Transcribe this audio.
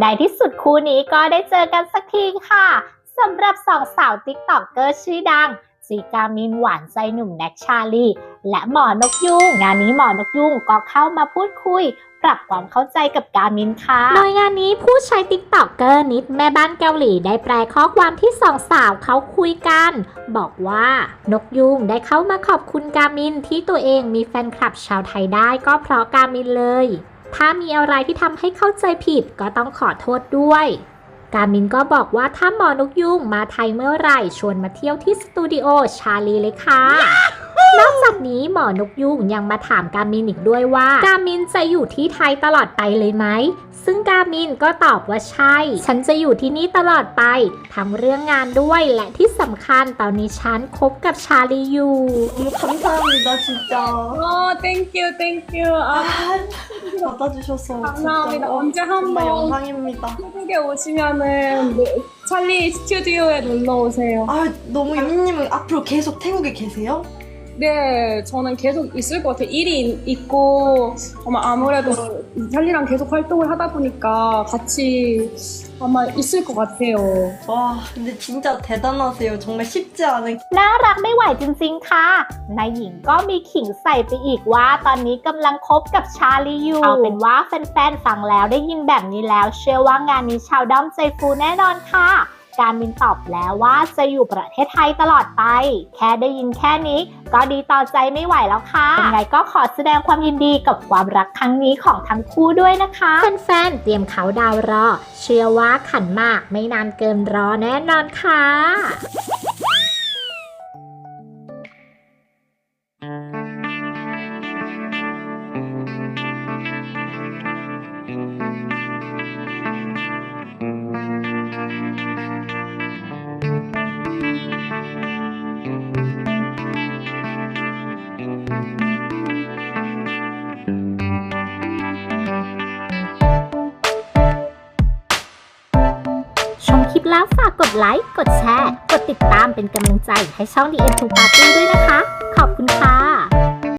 ในที่สุดคู่นี้ก็ได้เจอกันสักทีค่ะสำหรับสองสาวติ๊กต็อกเกอร์ชื่อดังซีกามินหวานใจหนุ่มแน็กชาลี และหมอนกยุงงานนี้หมอนกยุงก็เข้ามาพูดคุย ปรับความเข้าใจกับกามินค่ะโดยงานนี้ผู้ใช้ติ๊กต็อกเกอร์นิดแม่บ้านเกาหลีได้แปลข้อความที่สองสาวเขาคุยกัน บอกว่านกยุงได้เข้ามาขอบคุณกามินที่ตัวเองมีแฟนคลับชาวไทยได้ก็เพราะกามินเลย ถ้ามีอะไรที่ทำให้เข้าใจผิดก็ต้องขอโทษด้วย กามินก็บอกว่าถ้าหมอนกยุงมาไทยเมื่อไหร่ชวนมาเที่ยวที่สตูดิโอชาลีเลยค่ะ นอกจากนี้หมอนกยุงยังมาถามกามินอีกด้วยว่า กามินจะอยู่ที่ไทยตลอดไปเลยไหม ซึ่งกามินก็ตอบว่าใช่ ฉันจะอยู่ที่นี่ตลอดไปทั้งเรื่องงานด้วยและที่ สำคัญตอนนี้ฉันคบกับชาลีอยู่ 너무 감사합니다 진짜 어, 땡큐, 땡큐. 아, 받아주셔서 감사합니다. 진짜, 어, 언제 정말 한번 영광입니다 한국에 오시면은 네, 찰리 스튜디오에 놀러 오세요. 아 너무 유미님은 앞으로 계속 태국에 계세요? 네, 저는 계속 있을 것 같아요. 일이 있고, 아마 아무래도 찰리랑 계속 활동을 하다 보니까 같이 아마 있을 것 같아요. 와 근데 진짜 대단하세요 정말 쉽지 않은 น่ารักไม่ไหวจริงๆ ค่ะ นายหญิงก็มีขิงใส่ไปอีกว่าตอนนี้กำลังคบกับชาลีอยู่ เอาเป็นว่าแฟนๆ ฟังแล้วได้ยินแบบนี้แล้ว เชื่อว่างานนี้ชาวด้อมใจฟูแน่นอนค่ะ การมินตอบแล้วว่าจะอยู่ประเทศไทยตลอดไป แค่ได้ยินแค่นี้ ก็ดีต่อใจไม่ไหวแล้วค่ะยังไงก็ขอแสดงความยินดีกับความรักครั้งนี้ของทั้งคู่ด้วยนะคะแฟนๆเตรียมเขาดาวรอ เชื่อว่าขันมากไม่นานเกินรอแน่นอนค่ะ คลิปแล้วฝากกดไลค์ กดแชร์ กดติดตามเป็นกำลังใจให้ช่อง The End to Party ด้วยนะคะ ขอบคุณค่ะ